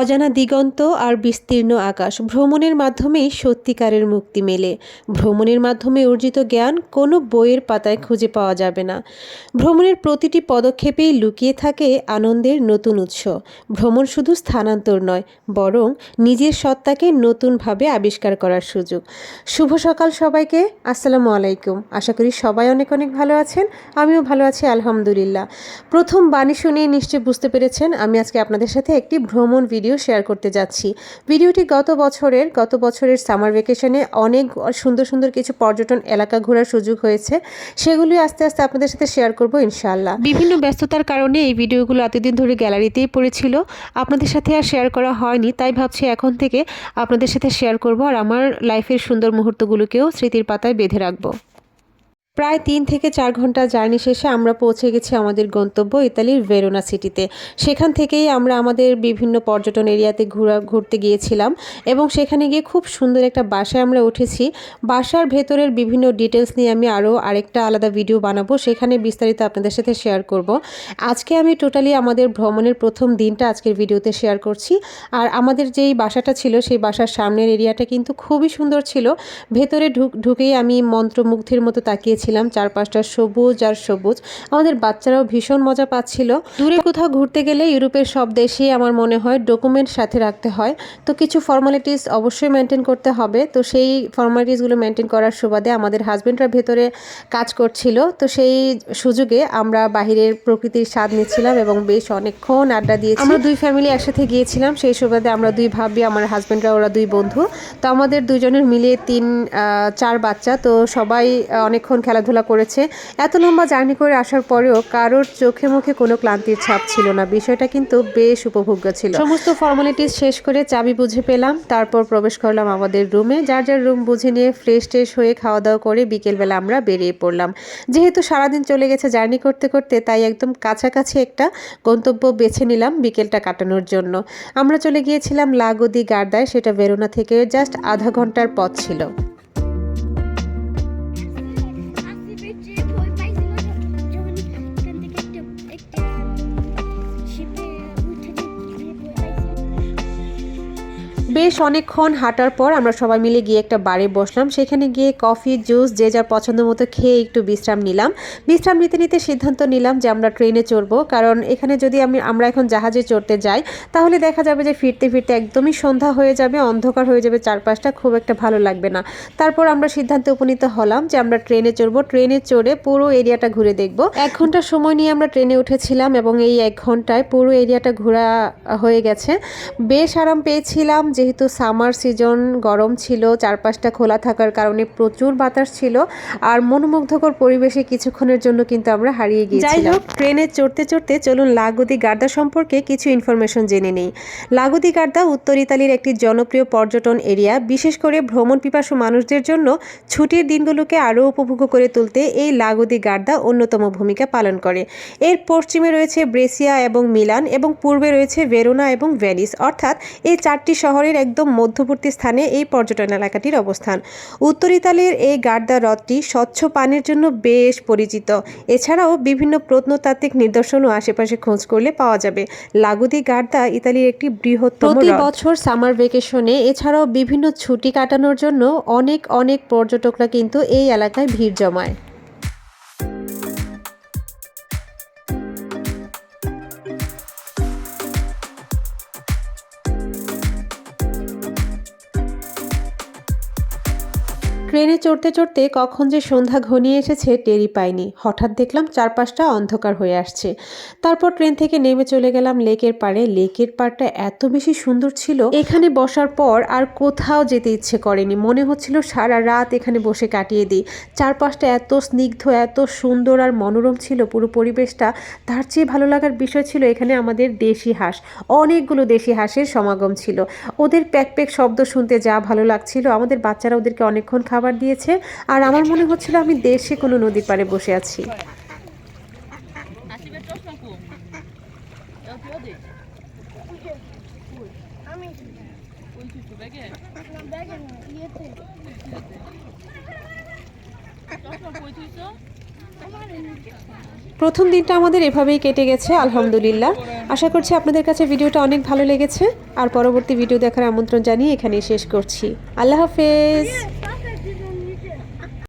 অজানা দিগন্ত আর বিস্তীর্ণ আকাশ ভ্রমণের মাধ্যমেই সত্যিকারের মুক্তি মেলে। ভ্রমণের মাধ্যমে অর্জিত জ্ঞান কোনো বইয়ের পাতায় খুঁজে পাওয়া যাবে না। ভ্রমণের প্রতিটি পদক্ষেপেই লুকিয়ে থাকে আনন্দের নতুন উৎস। ভ্রমণ শুধু স্থানান্তর নয়, বরং নিজের সত্তাকে নতুনভাবে আবিষ্কার করার সুযোগ। শুভ সকাল সবাইকে, আসসালামু আলাইকুম। আশা করি সবাই অনেক অনেক ভালো আছেন, আমিও ভালো আছি, আলহামদুলিল্লাহ। প্রথম বাণী শুনিয়ে নিশ্চয়ই বুঝতে পেরেছেন, আমি আজকে আপনাদের সাথে একটি ভ্রমণ ভিডিও শেয়ার করতে যাচ্ছি। ভিডিওটি গত বছরের গত বছরের সামার ভ্যাকেশনে অনেক সুন্দর সুন্দর কিছু পর্যটন এলাকা ঘোরার সুযোগ হয়েছে। সেগুলি আস্তে আস্তে আপনাদের সাথে শেয়ার করব ইনশাল্লাহ বিভিন্ন ব্যস্ততার কারণে এই ভিডিওগুলো এতদিন ধরে গ্যালারিতেই পড়েছিল। আপনাদের সাথে আর শেয়ার করা হয়নি, তাই ভাবছি এখন থেকে আপনাদের সাথে শেয়ার করব আর আমার লাইফের সুন্দর মুহূর্তগুলোকেও স্মৃতির পাতায় বেঁধে রাখব। প্রায় তিন থেকে চার ঘণ্টা জার্নি শেষে আমরা পৌঁছে গেছি আমাদের গন্তব্য ইতালির ভেরোনা সিটিতে সেখান থেকেই আমরা আমাদের বিভিন্ন পর্যটন এরিয়াতে ঘোরা, ঘুরতে গিয়েছিলাম এবং সেখানে গিয়ে খুব সুন্দর একটা বাসায় আমরা উঠেছি। বাসার ভেতরের বিভিন্ন ডিটেলস নিয়ে আমি আরও আরেকটা আলাদা ভিডিও বানাবো, সেখানে বিস্তারিত আপনাদের সাথে শেয়ার করব। আজকে আমি টোটালি আমাদের ভ্রমণের প্রথম দিনটা আজকের ভিডিওতে শেয়ার করছি। আর আমাদের যেই বাসাটা ছিল, সেই বাসার সামনের এরিয়াটা কিন্তু খুবই সুন্দর ছিল। ভেতরে ঢুক, ঢুকেই আমি মন্ত্রমুগ্ধের মতো তাকিয়েছি। ছিলাম চারপাশটা সবুজ আর সবুজ। আমাদের বাচ্চারাও ভীষণ মজা পাচ্ছিল। দূরে কোথাও ঘুরতে গেলে ইউরোপের সব দেশেই আমার মনে হয় ডকুমেন্ট সাথে রাখতে হয়। তো কিছু ফর্মালিটিস অবশ্যই মেনটেন করতে হবে। তো সেই ফর্মালিটিসগুলো মেনটেন করার সুবাদে আমাদের হাজব্যান্ডরা ভেতরে কাজ করছিল। তো সেই সুযোগে আমরা বাহিরের প্রকৃতির স্বাদ নিচ্ছিলাম এবং বেশ অনেকক্ষণ আড্ডা দিয়েছি। আমরা দুই ফ্যামিলি একসাথে গিয়েছিলাম। সেই সুবাদে আমরা দুই ভাবি, আমার হাজব্যান্ডরা ওরা দুই বন্ধু। তো আমাদের দুজনের মিলিয়ে তিন চার বাচ্চা। তো সবাই অনেকক্ষণ খেলাধুলা করেছে। এত লম্বা জার্নি করে আসার পরেও কারোর চোখে মুখে কোনো ক্লান্তির ছাপ ছিল না। বিষয়টা কিন্তু বেশ উপভোগ্য ছিল। সমস্ত ফর্মালিটিস শেষ করে চাবি বুঝে পেলাম। তারপর প্রবেশ করলাম আমাদের রুমে। যার যার রুম বুঝে নিয়ে ফ্রেশ ট্রেশ হয়ে খাওয়া দাওয়া করে বিকেলবেলা আমরা বেরিয়ে পড়লাম। যেহেতু সারাদিন চলে গেছে জার্নি করতে করতে, তাই একদম কাছাকাছি একটা গন্তব্য বেছে নিলাম বিকেলটা কাটানোর জন্য। আমরা চলে গিয়েছিলাম লাগোদি গার্দায়। সেটা বেরোনা থেকে জাস্ট আধা ঘণ্টার পথ ছিল। বেশ অনেকক্ষণ হাঁটার পর আমরা সবাই মিলে গিয়ে একটা বারে বসলাম। সেখানে গিয়ে কফি, জুস, যে যার পছন্দ মতো খেয়ে একটু বিশ্রাম নিলাম। বিশ্রাম নিতে নিতে সিদ্ধান্ত নিলাম যে আমরা ট্রেনে চড়বো। কারণ এখানে যদি আমি, আমরা এখন জাহাজে চড়তে যাই, তাহলে দেখা যাবে যে ফিরতে ফিরতে একদমই সন্ধ্যা হয়ে যাবে, অন্ধকার হয়ে যাবে চারপাশটা, খুব একটা ভালো লাগবে না। তারপর আমরা সিদ্ধান্তে উপনীত হলাম যে আমরা ট্রেনে চড়বো। ট্রেনে চড়ে পুরো এরিয়াটা ঘুরে দেখব। এক ঘণ্টা সময় নিয়ে আমরা ট্রেনে উঠেছিলাম এবং এই এক ঘন্টায় পুরো এরিয়াটা ঘোরা হয়ে গেছে। বেশ আরাম পেয়েছিলাম যেহেতু সামার সিজন, গরম ছিল, চারপাশটা খোলা থাকার কারণে প্রচুর বাতাস ছিল আর মনোমুগ্ধকর পরিবেশে কিছুক্ষণের জন্য কিন্তু আমরা হারিয়ে গিয়েছিলাম। যাই হোক, ট্রেনে চড়তে চড়তে চলুন লাগুদি গার্দা সম্পর্কে কিছু ইনফরমেশন জেনে নেই। লাগুদি গার্দা উত্তর ইতালির একটি জনপ্রিয় পর্যটন এরিয়া বিশেষ করে ভ্রমণ পিপাসু মানুষদের জন্য ছুটির দিনগুলোকে আরও উপভোগ করে তুলতে এই লাগুদি গার্দা অন্যতম ভূমিকা পালন করে। এর পশ্চিমে রয়েছে ব্রেসিয়া এবং মিলান এবং পূর্বে রয়েছে ভেরোনা এবং ভ্যানিস অর্থাৎ এই চারটি শহরের একদম মধ্যবর্তী স্থানে এই পর্যটন এলাকাটির অবস্থান। উত্তর ইতালির এই গার্দা হ্রদটি স্বচ্ছ পানির জন্য বেশ পরিচিত। এছাড়াও বিভিন্ন প্রত্নতাত্ত্বিক নিদর্শনও আশেপাশে খোঁজ করলে পাওয়া যাবে। লাগুদি গার্দা ইতালির একটি বৃহত্তম প্রতি বছর সামার ভেকেশনে এছাড়াও বিভিন্ন ছুটি কাটানোর জন্য অনেক অনেক পর্যটকরা কিন্তু এই এলাকায় ভিড় জমায়। ট্রেনে চড়তে চড়তে কখন যে সন্ধ্যা ঘনিয়ে এসেছে টেরি পাইনি। হঠাৎ দেখলাম চারপাশটা অন্ধকার হয়ে আসছে। তারপর ট্রেন থেকে নেমে চলে গেলাম লেকের পাড়ে। লেকের পাড়টা এত বেশি সুন্দর ছিল, এখানে বসার পর আর কোথাও যেতে ইচ্ছে করেনি। মনে হচ্ছিল সারা রাত এখানে বসে কাটিয়ে দিই। চারপাশটা এত স্নিগ্ধ, এত সুন্দর আর মনোরম ছিল পুরো পরিবেশটা। তার চেয়ে ভালো লাগার বিষয় ছিল এখানে আমাদের দেশি হাঁস। অনেকগুলো দেশি হাঁসের সমাগম ছিল। ওদের প্যাক প্যাক শব্দ শুনতে যা ভালো লাগছিল। আমাদের বাচ্চারা ওদেরকে অনেকক্ষণ খাবার দিয়েছে। আর আমার মনে হচ্ছিল আমি দেশে কোনো নদীর পাড়ে বসে আছি। প্রথম দিনটা আমাদের এভাবেই কেটে গেছে, আলহামদুলিল্লাহ। আশা করছি আপনাদের কাছে ভিডিওটা অনেক ভালো লেগেছে। আর পরবর্তী ভিডিও দেখার আমন্ত্রণ জানিয়ে এখানেই শেষ করছি। আল্লাহ হাফেজ।